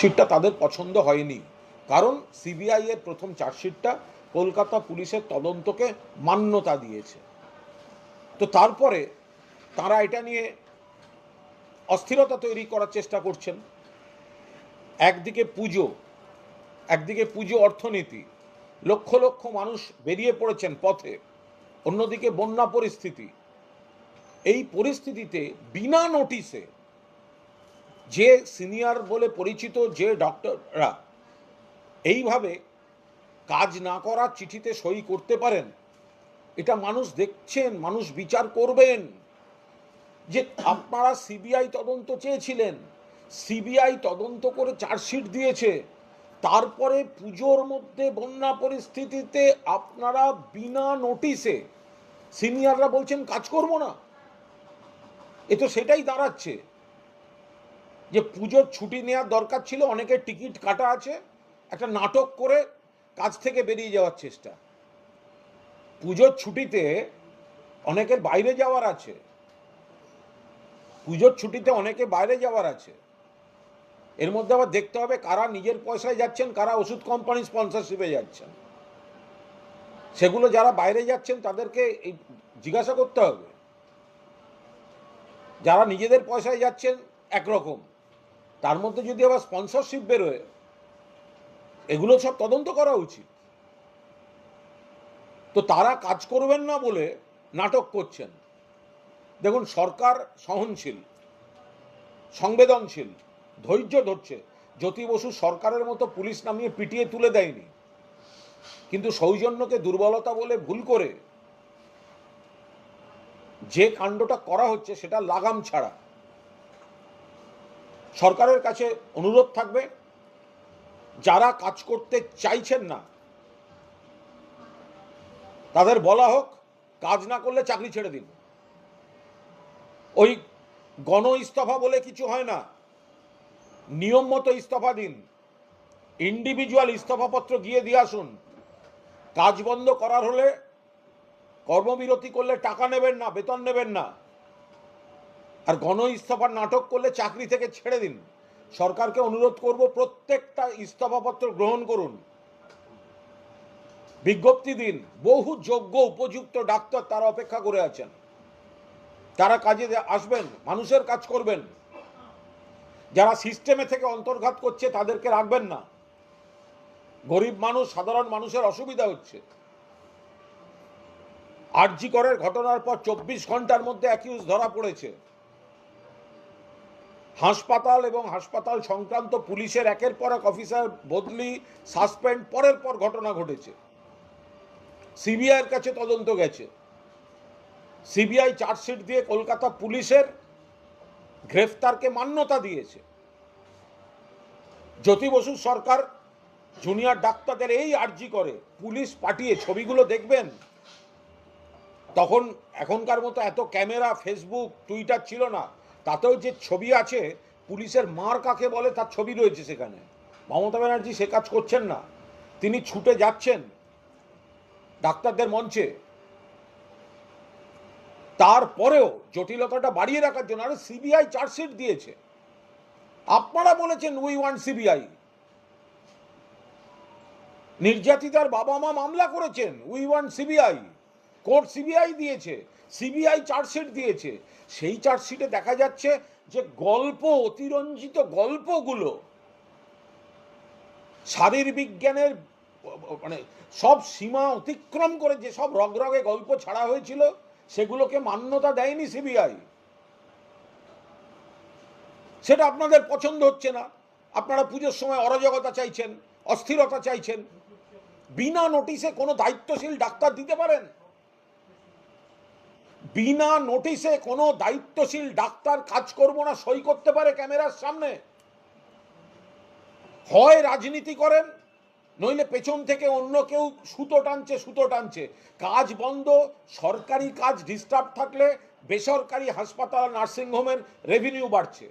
চার্জশিটটা তাদের পছন্দ হয়নি। কারণ সিবিআই এর প্রথম চার্জশিটটা কলকাতা পুলিশের তদন্তকে মান্যতা দিয়েছে। তো তারপরে তারা এটা নিয়ে অস্থিরতা তৈরি করার চেষ্টা করছেন। একদিকে পুজো একদিকে পুজো অর্থনীতি। লক্ষ লক্ষ মানুষ বেরিয়ে পড়েছেন পথে, অন্যদিকে বন্যা পরিস্থিতি। এই পরিস্থিতিতে বিনা নোটিশে যে সিনিয়র বলে পরিচিত যে ডক্টররা এইভাবে কাজ না করা চিঠিতে সই করতে পারেন, এটা মানুষ দেখছেন, মানুষ বিচার করবেন। যে আপনারা সিবিআই তদন্ত চেয়েছিলেন, সিবিআই তদন্ত করে চার্জশিট দিয়েছে, তারপরে পুজোর মধ্যে বন্যা পরিস্থিতিতে আপনারা বিনা নোটিশে সিনিয়ররা বলছেন, কাজ করব না। এ তো সেটাই দাঁড়াচ্ছে। যে পুজোর ছুটি নেওয়ার দরকার ছিল অনেকের টিকিট কাটা আছে, একটা নাটক করে কাজ থেকে বেরিয়ে যাওয়ার চেষ্টা। পুজোর ছুটিতে অনেকের বাইরে যাওয়ার আছে। পুজোর ছুটিতে অনেকে বাইরে যাওয়ার আছে। এর মধ্যে আবার দেখতে হবে কারা নিজের পয়সায় যাচ্ছেন, কারা ওষুধ কোম্পানি স্পন্সরশিপে যাচ্ছেন। সেগুলো যারা বাইরে যাচ্ছেন, তাদেরকে এই জিজ্ঞাসা করতে হবে। যারা নিজেদের পয়সায় যাচ্ছেন, একরকম। তার মধ্যে যদি আবার স্পন্সরশিপ বেরোয়, এগুলো সব তদন্ত করা উচিত। তো তারা কাজ করবেন না বলে নাটক করছেন। দেখুন, সরকার সহনশীল, সংবেদনশীল, ধৈর্য ধরছে। জ্যোতি বসু সরকারের মতো পুলিশ নামিয়ে পিটিয়ে তুলে দেয়নি। কিন্তু সৌজন্যকে দুর্বলতা বলে ভুল করে যে কাণ্ডটা করা হচ্ছে, সেটা লাগাম ছাড়া। সরকারের কাছে অনুরোধ থাকবে, যারা কাজ করতে চাইছেন না, তাদের বলা হোক, কাজ না করলে চাকরি ছেড়ে দিন। ওই গণ ইস্তফা বলে কিছু হয় না। নিয়ম মতো ইস্তফা দিন। ইন্ডিভিজুয়াল ইস্তফাপত্র গিয়ে দিয়ে আসুন। কাজ বন্ধ করার হলে কর্মবিরতি করলে টাকা নেবেন না, বেতন নেবেন না। আর গণ ইস্তফার নাটক করলে চাকরি থেকে ছেড়ে দিন। সরকারকে অনুরোধ করব প্রত্যেকটা ইস্তফাপত্র গ্রহণ করুন। বিজ্ঞপ্তি দিন, বহু যোগ্য উপযুক্ত ডাক্তার তারা অপেক্ষা করে আছেন। তারা কাজে আসবেন, মানুষের কাজ করবেন। যারা সিস্টেমে থেকে অন্তর্ঘাত করছে তাদেরকে রাখবেন না। গরিব মানুষ, সাধারণ মানুষের অসুবিধা হচ্ছে। আরজি করের ঘটনার পর চব্বিশ ঘণ্টার মধ্যে অ্যাকিউজ ধরা পড়েছে। হাসপাতাল এবং হাসপাতাল সংক্রান্ত পুলিশের একের পর এক অফিসার বদলি, সাসপেন্ড, পরের পর ঘটনা ঘটেছে। সিবিআইয়ের কাছে তদন্ত গেছে। সিবিআই চার্জশিট দিয়ে কলকাতা পুলিশের গ্রেফতারকে মান্যতা দিয়েছে। জ্যোতি বসু সরকার জুনিয়র ডাক্তারদের এই আর্জি করে, পুলিশ পাঠিয়ে ছবিগুলো দেখবেন? তখন এখনকার মতো এত ক্যামেরা, ফেসবুক, টুইটার ছিল না। তাতেও যে ছবি আছে, পুলিশের মার কাকে বলে তার ছবি রয়েছে সেখানে। মমতা ব্যানার্জি সে কাজ করছেন না। তিনি ছুটে যাচ্ছেন ডাক্তারদের মঞ্চে। তারপরেও জটিলতাটা বাড়িয়ে রাখার জন্য আরে সিবিআই চার্জশিট দিয়েছে। আপনারা বলেছেন উই ওয়ান্ট সিবিআই। নির্যাতিতার বাবা মা মামলা করেছেন, we want CBI. Court CBI দিয়েছে, সিবিআই চার্জশিট দিয়েছে। সেই চার্জশিটে দেখা যাচ্ছে যে গল্প, অতিরঞ্জিত গল্পগুলো শারীরবিজ্ঞানের মানে সব সীমা অতিক্রম করে যে সব রগরগে গল্প ছাড়া হয়েছিল, সেগুলোকে মান্যতা দেয়নি সিবিআই। সেটা আপনাদের পছন্দ হচ্ছে না। আপনারা পুজোর সময় অরাজকতা চাইছেন, অস্থিরতা চাইছেন। বিনা নোটিশে কোনো দায়িত্বশীল ডাক্তার দিতে পারেন? বিনা নোটিশে কোনো দায়িত্বশীল ডাক্তার কাজ করব না, সই করতে পারে ক্যামেরার সামনে। হয় রাজনীতি করেন, নইলে পেছন থেকে অন্য কেউ সুতো টানছে সুতো টানছে। কাজ বন্ধ, সরকারি কাজ ডিস্টার্ব থাকলে বেসরকারি হাসপাতাল নার্সিংহোমের রেভিনিউ বাড়ছে।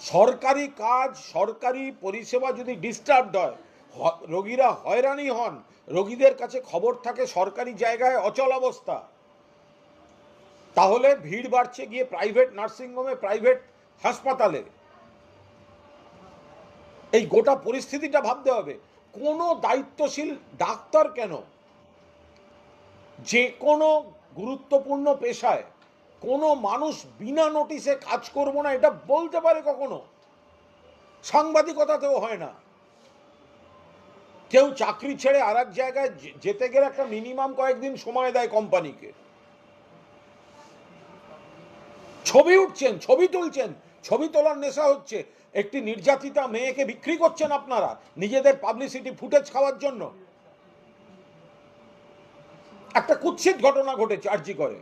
সরকারি কাজ, সরকারি পরিষেবা যদি ডিস্টার্বড হয় রোগীরা হয়রানি হন। রোগীদের কাছে খবর থাকে সরকারি জায়গায় অচল অবস্থা। তাহলে ভিড় বাড়ছে গিয়ে প্রাইভেট নার্সিংহোমে প্রাইভেট হাসপাতালে। এই গোটা পরিস্থিতিটা ভাবতে হবে। কোনো দায়িত্বশীল ডাক্তার কেন? যে কোনো গুরুত্বপূর্ণ পেশায় কোনো মানুষ বিনা নোটিশে কাজ করব না, এটা বলতে পারে কখনো? সাংবাদিকতাতেও হয় না। কেউ চাকরি ছেড়ে আর জায়গায় যেতে গেলে একটা মিনিমাম কয়েকদিন সময় দেয় কোম্পানিকে ছবি উঠছেন, ছবি তুলছেন, ছবি তোলার নেশা হচ্ছে। একটি নির্যাতিতা মেয়েকে বিক্রি করছেন আপনারা, নিজেদের পাবলিসিটি ফুটেজ খাওয়ার জন্য। একটা কুৎসিত ঘটনা ঘটেছে আর্জি করে।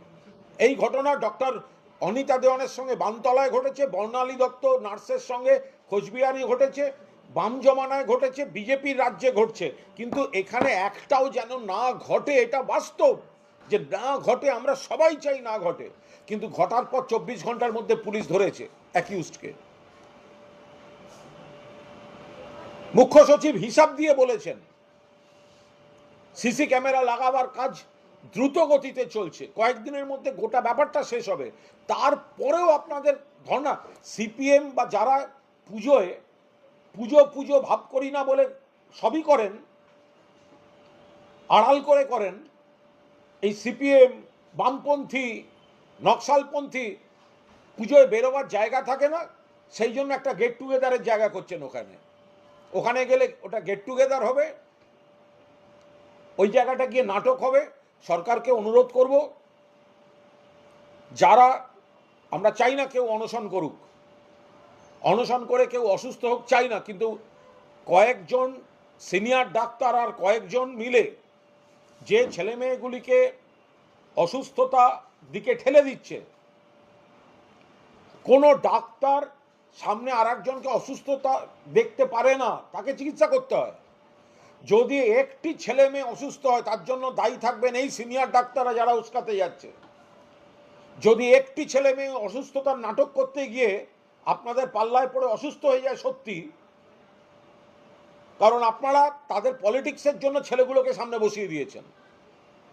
এই ঘটনা ডক্টর অনিতা দেওয়ানের সঙ্গে বানতলায় ঘটেছে, বর্ণালী দত্ত নার্সের সঙ্গে কোচবিহারে ঘটেছে। বাম জমানায় ঘটেছে, বিজেপির রাজ্যে ঘটছে। কিন্তু এখানে একটাও যেন না ঘটে, এটা বাস্তব যে না ঘটে, আমরা সবাই চাই না ঘটে। কিন্তু ঘটার পর চব্বিশ ঘণ্টার মধ্যে পুলিশ ধরেছে অ্যাকিউজকে মুখ্য সচিব হিসাব দিয়ে বলেছেন, সিসি ক্যামেরা লাগাবার কাজ দ্রুত গতিতে চলছে। কয়েকদিনের মধ্যে গোটা ব্যাপারটা শেষ হবে। তারপরেও আপনাদের ধর্না সিপিএম বা যারা পুজোয় পুজো পুজো ভাব করি না বলে সবই করেন, আড়াল করে করেন। এই সিপিএম, বামপন্থী, নকশালপন্থী পুজোয় বেরোবার জায়গা থাকে না, সেই জন্য একটা গেট টুগেদারের জায়গা করছেন ওখানে। ওখানে গেলে ওটা গেট টুগেদার হবে, ওই জায়গাটা গিয়ে নাটক হবে, সরকারকে অনুরোধ করব, যারা, আমরা চাই না কেউ অনশন করুক অনশন করে কেউ অসুস্থ হোক, চাই না, কিন্তু কয়েকজন সিনিয়র ডাক্তার আর কয়েকজন মিলে যে ছেলে মেয়েগুলিকে অসুস্থতা দিকে ঠেলে দিচ্ছে, কোনো ডাক্তার সামনে আর একজনকে অসুস্থতা দেখতে পারে না, তাকে চিকিৎসা করতে হয়। যদি একটি ছেলে মেয়ে অসুস্থ হয়, তার জন্য দায়ী থাকবেন এই সিনিয়র ডাক্তাররা যারা উস্কাতে যাচ্ছে। যদি একটি ছেলে মেয়ে অসুস্থতার নাটক করতে গিয়ে আপনাদের পাল্লায় পড়ে অসুস্থ হয়ে যায় সত্যি। কারণ আপনারা তাদের পলিটিক্সের জন্য ছেলেগুলোকে সামনে বসিয়ে দিয়েছেন।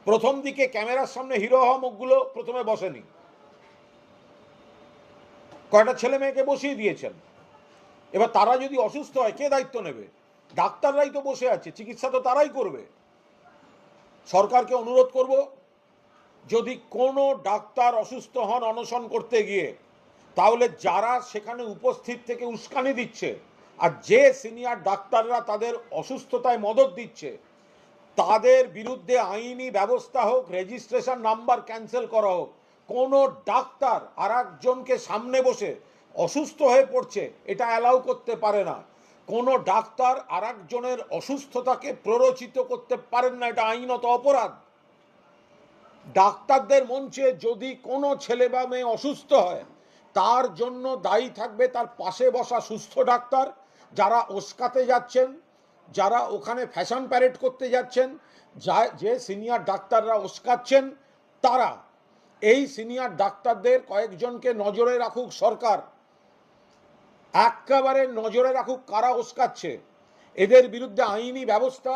প্রথম দিকে ক্যামেরার সামনে হিরো হওয়া মুখগুলো প্রথমে বসেনি। কয়টা ছেলে মেয়েকে বসিয়ে দিয়েছেন? এবার তারা যদি অসুস্থ হয়, কে দায়িত্ব নেবে? ডাক্তাররাই তো বসে আছে, চিকিৎসা তো তারাই করবে। সরকারকে অনুরোধ করব, যদি কোনো ডাক্তার অসুস্থ হন অনশন করতে গিয়ে তাহলে যারা সেখানে উপস্থিত থেকে উস্কানি দিচ্ছে আর যে সিনিয়র ডাক্তাররা তাদের অসুস্থতায় মদত দিচ্ছে, তাদের বিরুদ্ধে আইনি ব্যবস্থা হোক, রেজিস্ট্রেশন নাম্বার ক্যান্সেল করা হোক, কোনো ডাক্তার আর একজনকে সামনে বসে অসুস্থ হয়ে পড়ছে, এটা অ্যালাউ করতে পারে না। কোনো ডাক্তার আর একজনের অসুস্থতাকে প্ররোচিত করতে পারেন না, এটা আইনত অপরাধ। ডাক্তারদের মঞ্চে যদি কোনো ছেলে বা মেয়ে অসুস্থ হয় তার জন্য দায়ী থাকবে তার পাশে বসা সুস্থ ডাক্তার যারা ওস্কাতে যাচ্ছেন, যারা ওখানে ফ্যাশন প্যারেড করতে যাচ্ছেন, যা, যে সিনিয়র ডাক্তাররা ওস্কাচ্ছেন, তারা এই সিনিয়র ডাক্তারদের কয়েকজনকে নজরে রাখুক সরকার। একেবারে নজরে রাখুক কারা ওস্কাচ্ছে। এদের বিরুদ্ধে আইনি ব্যবস্থা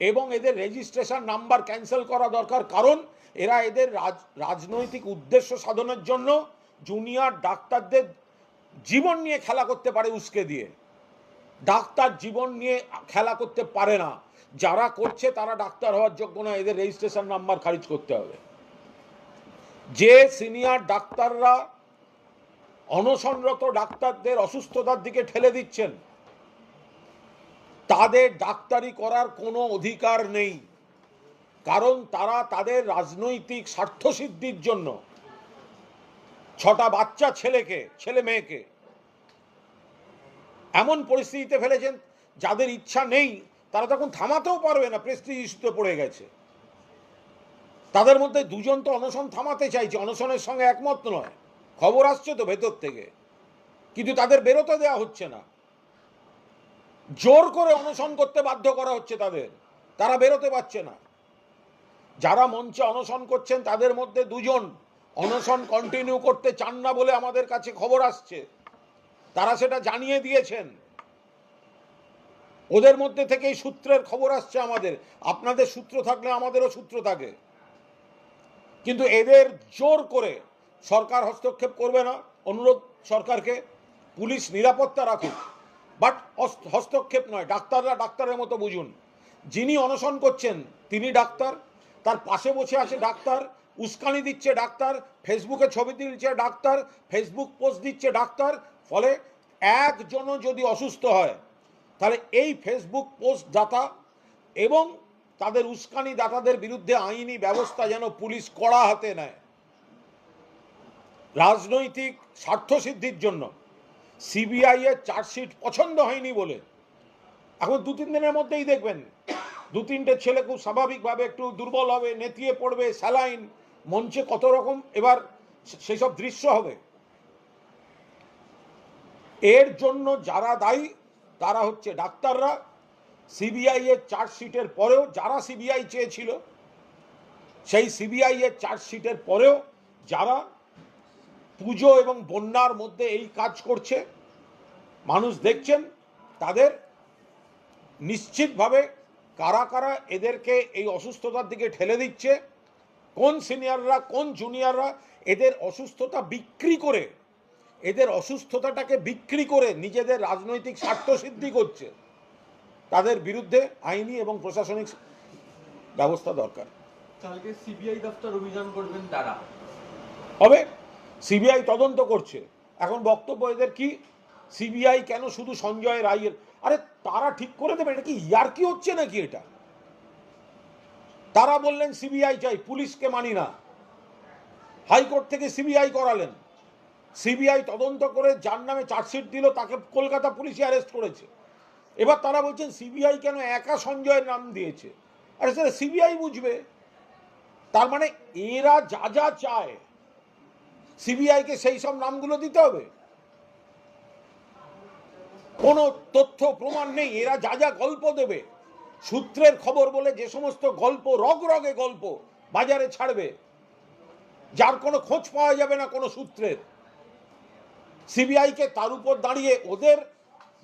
এবং এদের রেজিস্ট্রেশন নাম্বার ক্যান্সেল করা দরকার। কারণ এরা এদের রাজ, রাজনৈতিক উদ্দেশ্য সাধনের জন্য জুনিয়র ডাক্তারদের জীবন নিয়ে খেলা করতে পারে উস্কে দিয়ে। ডাক্তার জীবন নিয়ে খেলা করতে পারে না। যারা করছে তারা ডাক্তার হওয়ার যোগ্য না, এদের রেজিস্ট্রেশন নাম্বার খারিজ করতে হবে। যে সিনিয়র ডাক্তাররা অনশনরত ডাক্তারদের অসুস্থতার দিকে ঠেলে দিচ্ছেন, তাদের ডাক্তারি করার কোনো অধিকার নেই। কারণ তারা তাদের রাজনৈতিক স্বার্থসিদ্ধির জন্য ছটা বাচ্চা ছেলেকে, ছেলে মেয়েকে। এমন পরিস্থিতিতে ফেলেছেন যাদের ইচ্ছা নেই, তারা তখন থামাতেও পারবে না প্রেস্টিজ ইস্যুতে পড়ে গেছে। তাদের মধ্যে দুজন তো অনশন থামাতে চাইছে, অনশনের সঙ্গে একমত নয়। খবর আসছে তো ভেতর থেকে। কিন্তু তাদের বেরোতে দেওয়া হচ্ছে না। জোর করে অনশন করতে বাধ্য করা হচ্ছে তাদের। তারা বেরোতে পারছে না। যারা মঞ্চে অনশন করছেন, তাদের মধ্যে দুজন অনশন কন্টিনিউ করতে চান না বলে আমাদের কাছে খবর আসছে। তারা সেটা জানিয়ে দিয়েছেন। ওদের মধ্যে থেকেই সূত্রের খবর আসছে আমাদের। আপনাদের সূত্র থাকলে আমাদেরও সূত্র থাকে। কিন্তু এদের জোর করে সরকার হস্তক্ষেপ করবে না। অনুরোধ সরকারকে, পুলিশ নিরাপত্তা রাখুক। বাট হস্তক্ষেপ নয়, ডাক্তাররা ডাক্তারের মতো বুঝুন। যিনি অনশন করছেন, তিনি ডাক্তার। তার পাশে বসে আছে ডাক্তার। উস্কানি দিচ্ছে ডাক্তার, ফেসবুকে ছবি দিচ্ছে ডাক্তার, ফেসবুক পোস্ট দিচ্ছে ডাক্তার, ফলে একজনও যদি অসুস্থ হয়, তাহলে এই ফেসবুক পোস্ট দাতা এবং তাদের উস্কানি দাতাদের বিরুদ্ধে আইনি ব্যবস্থা যেন পুলিশ কড়া হাতে নেয়। রাজনৈতিক স্বার্থসিদ্ধির জন্য সিবিআই এর চার্জশিট পছন্দ হয়নি বলে। এখন দু তিন দিনের মধ্যেই দেখবেন, দু তিনটে ছেলে খুব স্বাভাবিকভাবে একটু দুর্বল হবে, নেতিয়ে পড়বে, স্যালাইন মঞ্চে কত রকম এবার সে- সেসব দৃশ্য হবে। এর জন্য যারা দায়ী, তারা হচ্ছে ডাক্তাররা। সিবিআই এর চার্জশিটের পরেও যারা সিবিআই চেয়েছিল, সেই সিবিআই এর চার্জশিটের পরেও যারা পুজো এবং বন্যার মধ্যে এই কাজ করছে, মানুষ দেখছেন, তাদের নিশ্চিতভাবে কারা কারা এদেরকে এই অসুস্থতার দিকে ঠেলে দিচ্ছে কোন সিনিয়ররা কোন জুনিয়ররা এদের অসুস্থতা বিক্রি করে এদের অসুস্থতাটাকে বিক্রি করে নিজেদের রাজনৈতিক স্বার্থ সিদ্ধি করছে তাদের বিরুদ্ধে আইনি এবং প্রশাসনিক ব্যবস্থা দরকার। কালকে সিবিআই দপ্তর অভিযান করবেন তারা। হবে? সিবিআই তদন্ত করছে। এখন বক্তব্য এদের কি? সিবিআই কেন শুধু সঞ্জয় রায়ের? আরে তারা ঠিক করে দেবে এটা কি ইয়ার কি হচ্ছে নাকি এটা? তারা বললেন, সিবিআই চাই, পুলিশকে মানি না। হাইকোর্ট থেকে সিবিআই করালেন। সিবিআই তদন্ত করে যার নামে চার্জশিট দিল, তাকে কলকাতা পুলিশে অ্যারেস্ট করেছে। এবার তারা বলছেন, সিবিআই কেন একা সঞ্জয়ের নাম দিয়েছে? আরে স্যার সিবিআই বুঝবে। তার মানে এরা যা যা চায় সিবিআইকে সেই সব নামগুলো দিতে হবে? কোনো তথ্য, প্রমাণ নেই। এরা যা যা গল্প দেবে। সূত্রের খবর বলে যে সমস্ত গল্প রগ রগে গল্প বাজারে ছাড়বে, যার কোনো খোঁজ পাওয়া যাবে না কোনো সূত্রের। সিবিআইকে তার উপর দাঁড়িয়ে ওদের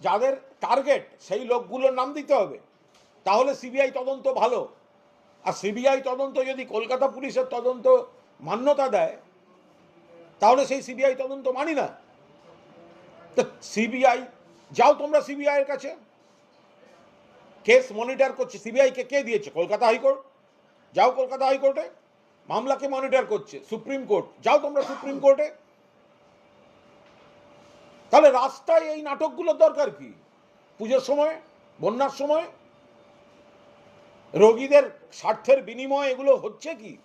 যাদের টার্গেট সেই লোকগুলোর নাম দিতে হবে। তাহলে সিবিআই তদন্ত ভালো। আর সিবিআই তদন্ত যদি কলকাতা পুলিশের তদন্ত মান্যতা দেয়, তাহলে সেই সিবিআই তদন্ত মানি না। তো সিবিআই যাও তোমরা সিবিআই এর কাছে। কেস মনিটর করছে সিবিআই কে কে দিয়েছে? Kolkata high court? যাও কলকাতা হাইকোর্টে, মামলাকে মনিটর করছে, সুপ্রিম কোর্ট। যাও তোমরা সুপ্রিম কোর্টে। তাহলে রাস্তায় এই নাটকগুলোর দরকার কি? পুজোর সময়, বন্যার সময়? রোগীদের স্বার্থের বিনিময়ে এগুলো হচ্ছে কি?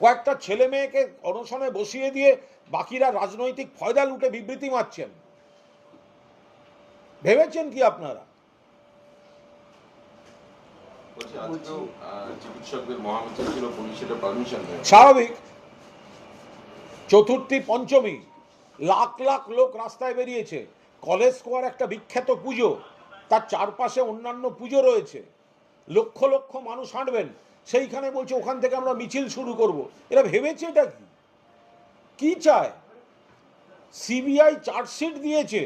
কয়েকটা ছেলে মেয়েকে অনশনে বসিয়ে দিয়ে বাকিরা রাজনৈতিক ফয়দা লুটে বিবৃতি মারছেন। ভেবেছেন কি আপনারা বলছি আজকেও আহ, চিকিৎসকদের মহামিছিল ছিল পুলিশ এটা পারমিশন দেয় স্বাভাবিক। চতুর্থী পঞ্চমী, লাখ লাখ লোক রাস্তায় বেরিয়েছে। কলেজ স্কোয়ার একটা বিখ্যাত পুজো, তার চারপাশে অন্যান্য পুজো রয়েছে। লক্ষ লক্ষ মানুষ হাঁটবেন। সেইখানে বলছে, ওখান থেকে আমরা মিছিল শুরু করব। এরা ভেবেছে এটা কি? কি চায়? সিবিআই চার্জশিট দিয়েছে,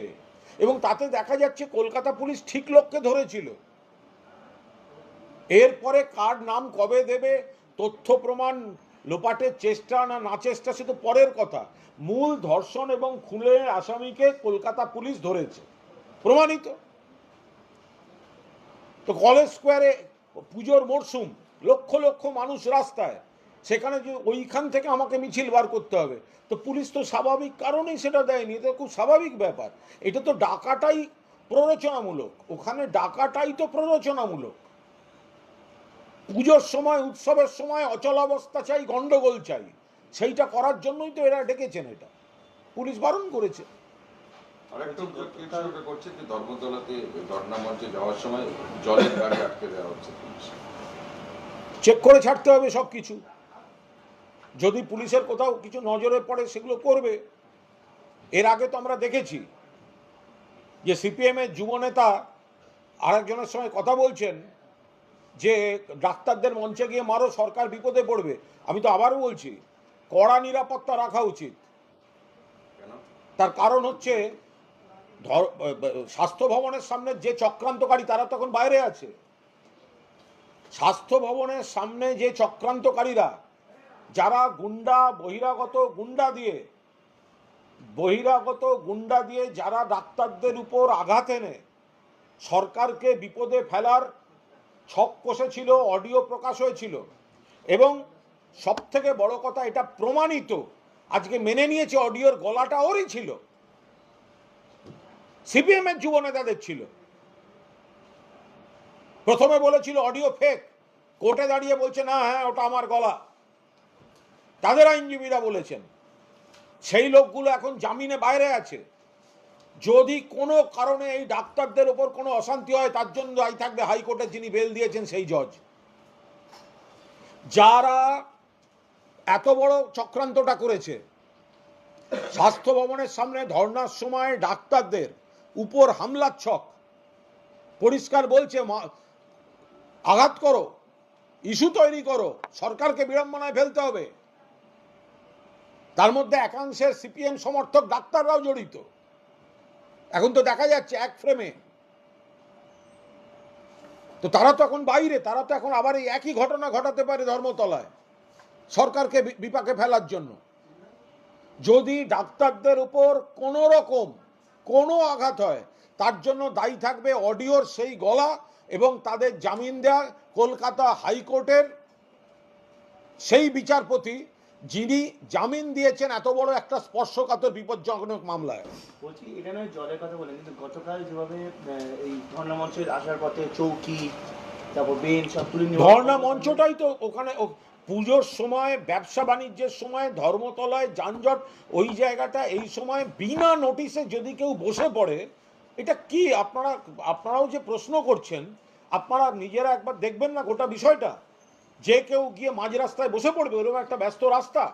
এবং তাতে দেখা যাচ্ছে কলকাতা পুলিশ ঠিক লোককে ধরেছিল। এরপরে কার নাম কবে দেবে? তথ্য প্রমাণ লোপাটের চেষ্টা না না চেষ্টা, সে তো পরের কথা। মূল ধর্ষণ এবং খুনের আসামিকে কলকাতা পুলিশ ধরেছে। প্রমাণিত। তো কলেজ স্কোয়ারে পুজোর মরশুম, লক্ষ লক্ষ মানুষ রাস্তায়। সেখানে যে ওইখান থেকে আমাকে মিছিল বার করতে হবে। তো পুলিশ তো স্বাভাবিক কারণেই সেটা দেয়নি, এটা খুব স্বাভাবিক ব্যাপার। এটা তো ডাকাটাই প্ররোচনামূলক। ওখানে ডাকাটাই তো প্ররোচনামূলক। পুজোর সময় উৎসবের সময় অচলাবস্থা চাই গন্ডগোল চাই। সেইটা করার জন্যই তো এরা ডেকেছেন এটা। পুলিশ বারণ করেছে। চেক করে ছাড়তে হবে সব কিছু যদি পুলিশের কোথাও কিছু নজরে পড়ে সেগুলো করবে। এর আগে তো আমরা দেখেছি যে সিপিএমের যুবনেতা আরেকজনের সঙ্গে কথা বলছেন। যে ডাক্তারদের মঞ্চে গিয়ে মারো সরকার বিপদে পড়বে। আমি তো আবারও বলছি কড়া নিরাপত্তা রাখা উচিত। তার কারণ হচ্ছে ধর- স্বাস্থ্য ভবনের সামনে যে চক্রান্তকারী তারা তখন বাইরে আছে। স্বাস্থ্য ভবনের সামনে যে চক্রান্তকারীরা যারা গুন্ডা বহিরাগত গুন্ডা দিয়ে বহিরাগত গুন্ডা দিয়ে যারা ডাক্তারদের উপর আঘাত এনে সরকারকে বিপদে ফেলার ছক কষেছিল অডিও প্রকাশ হয়েছিল। এবং সব থেকে বড় কথা, এটা প্রমাণিত, আজকে মেনে নিয়েছে অডিওর গলাটা ওরই ছিল। সিপিএম এর যুব নেতাদের ছিল। প্রথমে বলেছিল অডিও ফেক কোর্টে দাঁড়িয়ে বলছে, না হ্যাঁ ওটা আমার গলা। তাদের আইনজীবীরা বলেছেন, সেই লোকগুলো এখন জামিনে বাইরে আছে। যদি কোনো কারণে এই ডাক্তারদের ওপর কোনো অশান্তি হয়, তার জন্য দায়ী থাকবে হাইকোর্টে যিনি বেল দিয়েছেন সেই জজ। যারা এত বড় চক্রান্তটা করেছে, স্বাস্থ্য ভবনের সামনে ধর্নার সময় ডাক্তারদের উপর হামলার ছক, পরিষ্কার বলছে আঘাত করো, ইস্যু তৈরি করো, সরকারকে বিড়ম্বনায় ফেলতে হবে। তার মধ্যে একাংশের সিপিএম সমর্থক ডাক্তাররাও জড়িত। এখন তো দেখা যাচ্ছে এক ফ্রেমে তো তারা তো এখন বাইরে, তারা তো এখন আবার এই একই ঘটনা ঘটাতে পারে ধর্মতলায়, সরকারকে বিপাকে ফেলার জন্য। যদি ডাক্তারদের উপর কোনো রকম কোনো আঘাত হয়, তার জন্য দায়ী থাকবে অডিওর সেই গলা এবং তাদের জামিন দেওয়া কলকাতা হাইকোর্টের সেই বিচারপতি যিনি জামিন দিয়েছেন এত বড় একটা স্পর্শকাতর বিপজ্জনক মামলায়। বলছি এটা নয় জলের কথা বলেন কিন্তু গতকাল যেভাবে এই ধর্ণা মঞ্চে আসার পথে চৌকি তারপর বেঞ্চ সব তুলে ধর্ণা মঞ্চটাই তো ওখানে পুজোর সময় ব্যবসা বাণিজ্যের সময় ধর্মতলায় যানজট ওই জায়গাটা এই সময় বিনা নোটিশে যদি কেউ বসে পড়ে এটা কি আপনারা আপনারাও যে প্রশ্ন করছেন আপনারা নিজেরা একবার দেখবেন না গোটা বিষয়টা? যে কেউ গিয়ে মাঝ রাস্তায় বসে পড়বে, ওরকম একটা ব্যস্ত রাস্তা।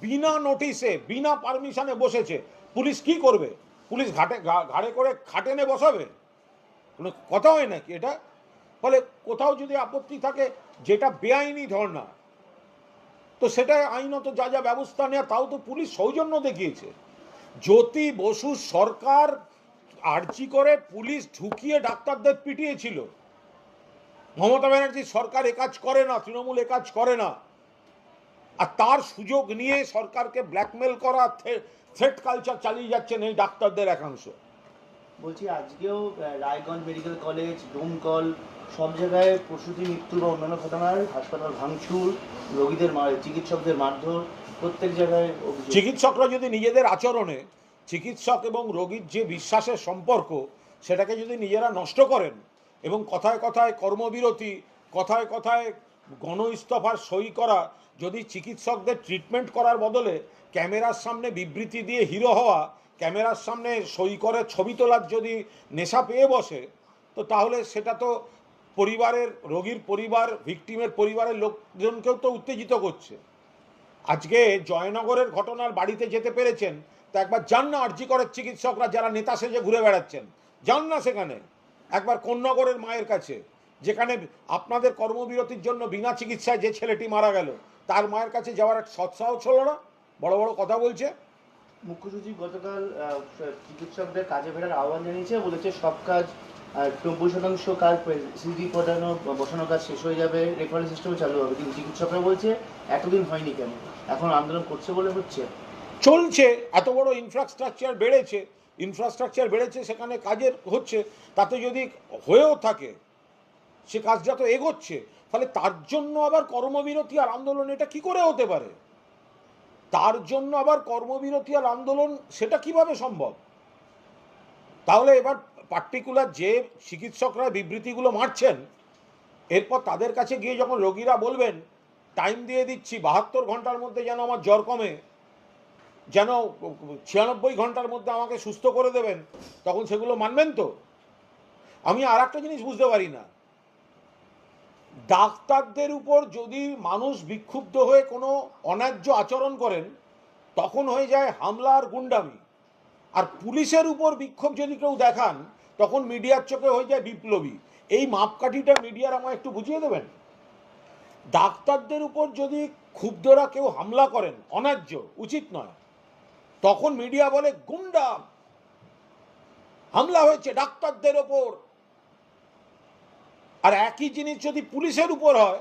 বিনা নোটিশে বিনা পারমিশনে বসেছে। পুলিশ কি করবে? পুলিশ ঘাটে ঘাড়ে করে খাটে এনে বসাবে? কোনো কথা হয় নাকি এটা? ফলে কোথাও যদি আপত্তি থাকে, যেটা বেআইনি ধর্ণা, তো সেটা আইনত যা যা ব্যবস্থা নেওয়া তাও তো পুলিশ সৌজন্য দেখিয়েছে। জ্যোতি বসু সরকার আর্জি করে পুলিশ ঢুকিয়ে ডাক্তারদের পিটিয়েছিল। মমতা ব্যানার্জি সরকার এ কাজ করে না তৃণমূল এ কাজ করে না। আর তার সুযোগ নিয়ে সরকারকে ব্ল্যাকমেল করা থ্রেট কালচার চালিয়ে যাচ্ছেন এই ডাক্তারদের একাংশ। বলছি আজকেও রায়গঞ্জ মেডিকেল কলেজ ডোমকল সব জায়গায় প্রসূতি মৃত্যু বা অন্যান্য ঘটনার হাসপাতাল ভাঙচুর রোগীদের চিকিৎসকদের মারধর প্রত্যেক জায়গায় চিকিৎসকরা যদি নিজেদের আচরণে চিকিৎসক এবং রোগীর যে বিশ্বাসের সম্পর্ক সেটাকে যদি নিজেরা নষ্ট করেন এবং কথায় কথায় কর্মবিরতি, কথায় কথায় গণ ইস্তফার সই করা, যদি চিকিৎসকদের ট্রিটমেন্ট করার বদলে ক্যামেরার সামনে বিবৃতি দিয়ে হিরো হওয়া, ক্যামেরার সামনে সই করে ছবি তোলার যদি নেশা পেয়ে বসে, তো তাহলে সেটা তো পরিবারের, রোগীর পরিবার ভিকটিমের পরিবারের লোকজনকেও তো উত্তেজিত করছে। আজকে জয়নগরের ঘটনার বাড়িতে যেতে পেরেছেন, তা একবার যান না আর্জি করের চিকিৎসকরা যারা নেতা সেজে ঘুরে বেড়াচ্ছেন। যান না সেখানে। একবার কোন্নগরের মায়ের কাছে যেখানে আপনাদের কর্মবিরতির জন্য বিনা চিকিৎসায় যে ছেলেটি মারা গেল তার মায়ের কাছে যাওয়ার এক সৎসাহস হলো না? বড় বড় কথা বলছে। মুখ্য সচিব গতকাল চিকিৎসকদের কাজে ফেরার আহ্বান জানিয়েছে বলেছে সব কাজ নব্বই শতাংশ কাজ সিডি পটানো বসানো কাজ শেষ হয়ে যাবে রেফারেল সিস্টেমে চালু হবে। কিন্তু চিকিৎসকরা বলছে এতদিন হয়নি কেন? এখন আন্দোলন করছে বলে হচ্ছে। চলছে এত বড় ইনফ্রাস্ট্রাকচার বেড়েছে ইনফ্রাস্ট্রাকচার বেড়েছে, সেখানে কাজের হচ্ছে, তাতে যদি হয়েও থাকে, সে কাজটা তো এগোচ্ছে, ফলে তার জন্য আবার কর্মবিরতি আর আন্দোলন এটা কি করে হতে পারে? তার জন্য আবার কর্মবিরতি আর আন্দোলন সেটা কীভাবে সম্ভব? তাহলে এবার পার্টিকুলার যে চিকিৎসকরা বিবৃতিগুলো মারছেন, এরপর তাদের কাছে গিয়ে যখন রোগীরা বলবেন টাইম দিয়ে দিচ্ছি, বাহাত্তর ঘণ্টার মধ্যে যেন আমার জ্বর কমে। যেন ছিয়ানব্বই ঘণ্টার মধ্যে আমাকে সুস্থ করে দেবেন, তখন সেগুলো মানবেন তো? আমি আর একটা জিনিস বুঝতে পারি না। ডাক্তারদের উপর যদি মানুষ বিক্ষুব্ধ হয়ে কোনো অন্যায্য আচরণ করেন, তখন হয়ে যায় হামলা আর গুন্ডামি। আর পুলিশের উপর বিক্ষোভ যদি কেউ দেখান, তখন মিডিয়ার চোখে হয়ে যায় বিপ্লবী। এই মাপকাঠিটা মিডিয়ার আমায় একটু বুঝিয়ে দেবেন? ডাক্তারদের উপর যদি ক্ষুব্ধরা কেউ হামলা করেন, অন্যায্য, উচিত নয়। তখন মিডিয়া বলে গুন্ডা হামলা হয়েছে ডাক্তারদের ওপর। আর একই জিনিস যদি পুলিশের উপর হয়,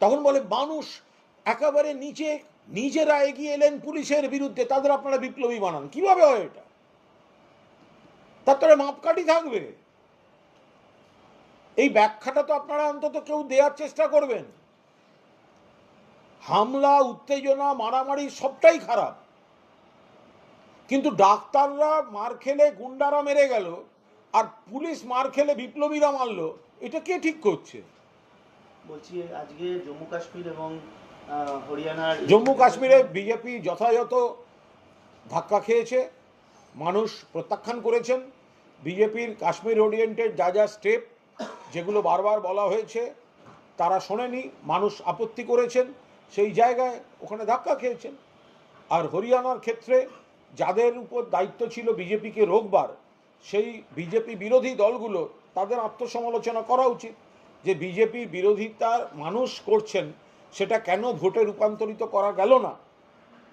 তখন বলে, মানুষ একেবারে নিচে, নিজেরা এগিয়ে এলেন পুলিশের বিরুদ্ধে, তাদের আপনারা বিপ্লবী বানান। কীভাবে হয় এটা? তার মাপকাঠি থাকবে। এই ব্যাখ্যাটা তো আপনারা অন্তত কেউ দেওয়ার চেষ্টা করবেন। হামলা উত্তেজনা মারামারি সবটাই খারাপ। কিন্তু ডাক্তাররা মার খেলে গুন্ডারা মেরে গেল আর পুলিশ মার খেলে বিপ্লবীরা মারলো এটা কে ঠিক করছে? বলছি আজকে জম্মু কাশ্মীর এবং হরিয়ানার জম্মু কাশ্মীরে বিজেপি যথাযথ ধাক্কা খেয়েছে মানুষ প্রত্যাখ্যান করেছেন বিজেপির কাশ্মীর ওরিয়েন্টেড যা যা স্টেপ যেগুলো বারবার বলা হয়েছে তারা শোনেনি মানুষ আপত্তি করেছেন সেই জায়গায় ওখানে ধাক্কা খেয়েছেন। আর হরিয়ানার ক্ষেত্রে যাদের উপর দায়িত্ব ছিল বিজেপিকে রোগবার, সেই বিজেপি বিরোধী দলগুলো তাদের আত্মসমালোচনা করা উচিত যে বিজেপির বিরোধিতার মানুষ করছেন, সেটা কেন ভোটে রূপান্তরিত করা গেল না?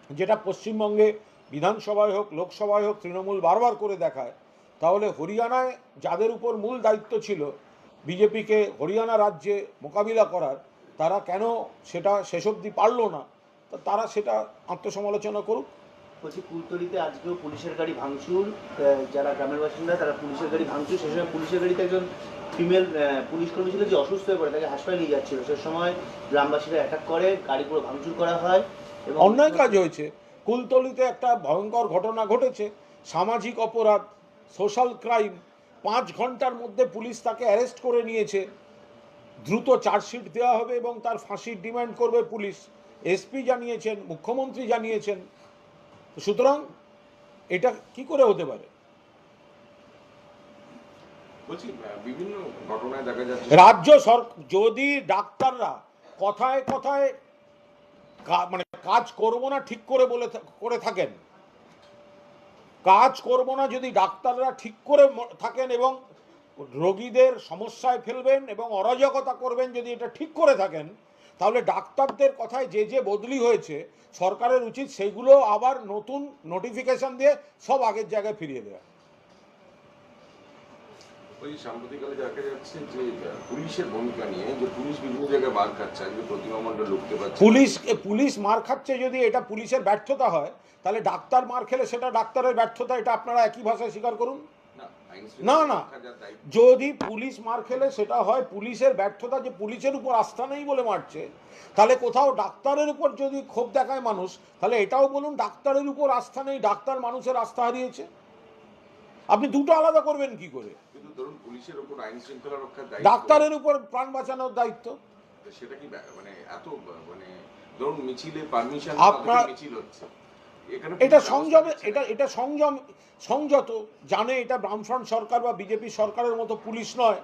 যেটা পশ্চিমবঙ্গে বিধানসভায় হোক, লোকসভায় হোক তৃণমূল বারবার করে দেখায়, তাহলে হরিয়ানায় যাদের উপর মূল দায়িত্ব ছিল বিজেপিকে হরিয়ানা রাজ্যে মোকাবিলা করার তারা কেন সেটা শেষ অবধি পারল না? তা তারা সেটা আত্মসমালোচনা করুক। বলছি কুলতলিতে আজকেও পুলিশের গাড়ি ভাঙচুর যারা গ্রামের বাসিন্দা তারা পুলিশের গাড়ি ভাঙচুর। সে সময় পুলিশের গাড়িতে একজন ফিমেল পুলিশ কর্মী ছিল যে অসুস্থ হয়ে পড়ে তাকে হাসপাতালে নিয়ে যাচ্ছিল। সে সময় গ্রামবাসীরা অ্যাটাক করে গাড়ি পুরো ভাঙচুর করা হয় এবং অন্যায় কাজ হয়েছে। কুলতলিতে একটা ভয়ঙ্কর ঘটনা ঘটেছে। সামাজিক অপরাধ সোশ্যাল ক্রাইম পাঁচ ঘণ্টার মধ্যে পুলিশ তাকে অ্যারেস্ট করে নিয়েছে। দ্রুত চার্জশিট দেওয়া হবে এবং তার ফাঁসির ডিমান্ড করবে পুলিশ। এসপি জানিয়েছেন মুখ্যমন্ত্রী জানিয়েছেন। সুতরাং এটা কি করে হতে পারে? বিভিন্ন ঘটনায় দেখা যাচ্ছে রাজ্য সরকার যদি ডাক্তাররা কথায় কথায় মানে কাজ করব না ঠিক করে বলে করে থাকেন। কাজ করব না যদি ডাক্তাররা ঠিক করে থাকেন এবং রোগীদের সমস্যায় ফেলবেন এবং অরাজকতা করবেন যদি এটা ঠিক করে থাকেন তাহলে ডাক্তারদের কথায় যে যে বদলি হয়েছে সরকারের উচিত সেইগুলো আবার নতুন নোটিফিকেশন দিয়ে সব আগের জায়গায় ফিরিয়ে দেওয়া ওই সাম্প্রতিককালে দেখা যাচ্ছে যে পুলিশের ভূমিকা নিয়ে যে পুলিশ বিভিন্ন জায়গায় মার খাচ্ছে আজকে প্রতিমা মণ্ডল লুকতে পারছে। পুলিশ পুলিশ মার খাচ্ছে যদি এটা পুলিশের ব্যর্থতা হয় তাহলে ডাক্তার মার খেলে সেটা ডাক্তারের ব্যর্থতা এটা আপনারা একই ভাষায় স্বীকার করুন। না না, যদি পুলিশ মার খেলে সেটা হয় পুলিশের ব্যর্থতা যে পুলিশের উপর আস্থা নেই বলে মারছে তাহলে কোথাও ডাক্তারের উপর যদি ক্ষোভ দেখায় মানুষ তাহলে এটাও বলুন ডাক্তারের উপর আস্থা নেই ডাক্তার মানুষের আস্থা হারিয়েছে। আপনি দুটো আলাদা করবেন কি করে? ডাক্তারের উপর প্রাণ বাঁচানোর দায়িত্ব। সেটা কি মানে এত মানে ধরুন মিছিলে পারমিশন আপনার- মিছিল হচ্ছে। এটা সংযমে এটা এটা সংযম সংযত জানে এটা বামফ্রন্ট সরকার বা বিজেপি সরকারের মতো পুলিশ নয়।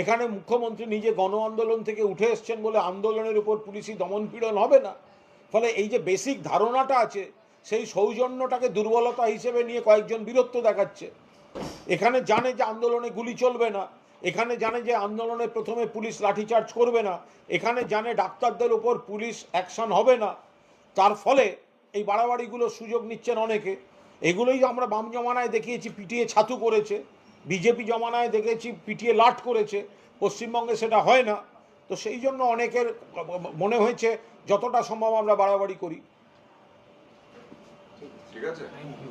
এখানে মুখ্যমন্ত্রী নিজে গণ আন্দোলন থেকে উঠে এসছেন বলে আন্দোলনের উপর পুলিশি দমন পীড়ন হবে না। ফলে এই যে বেসিক ধারণাটা আছে সেই সৌজন্যটাকে দুর্বলতা হিসেবে নিয়ে কয়েকজন বীরত্ব দেখাচ্ছে। এখানে জানে যে আন্দোলনে গুলি চলবে না এখানে জানে যে আন্দোলনে প্রথমে পুলিশ লাঠিচার্জ করবে না এখানে জানে ডাক্তারদের উপর পুলিশ অ্যাকশন হবে না। তার ফলে এই বাড়াবাড়িগুলোর সুযোগ নিচ্ছেন অনেকে। এগুলোই আমরা বাম জমানায় দেখিয়েছি পিটিয়ে ছাতু করেছে। বিজেপি জমানায় দেখেছি পিটিয়ে লাট করেছে। পশ্চিমবঙ্গে সেটা হয় না। তো সেই জন্য অনেকের মনে হয়েছে যতটা সম্ভব আমরা বাড়াবাড়ি করি। ঠিক আছে। Thank you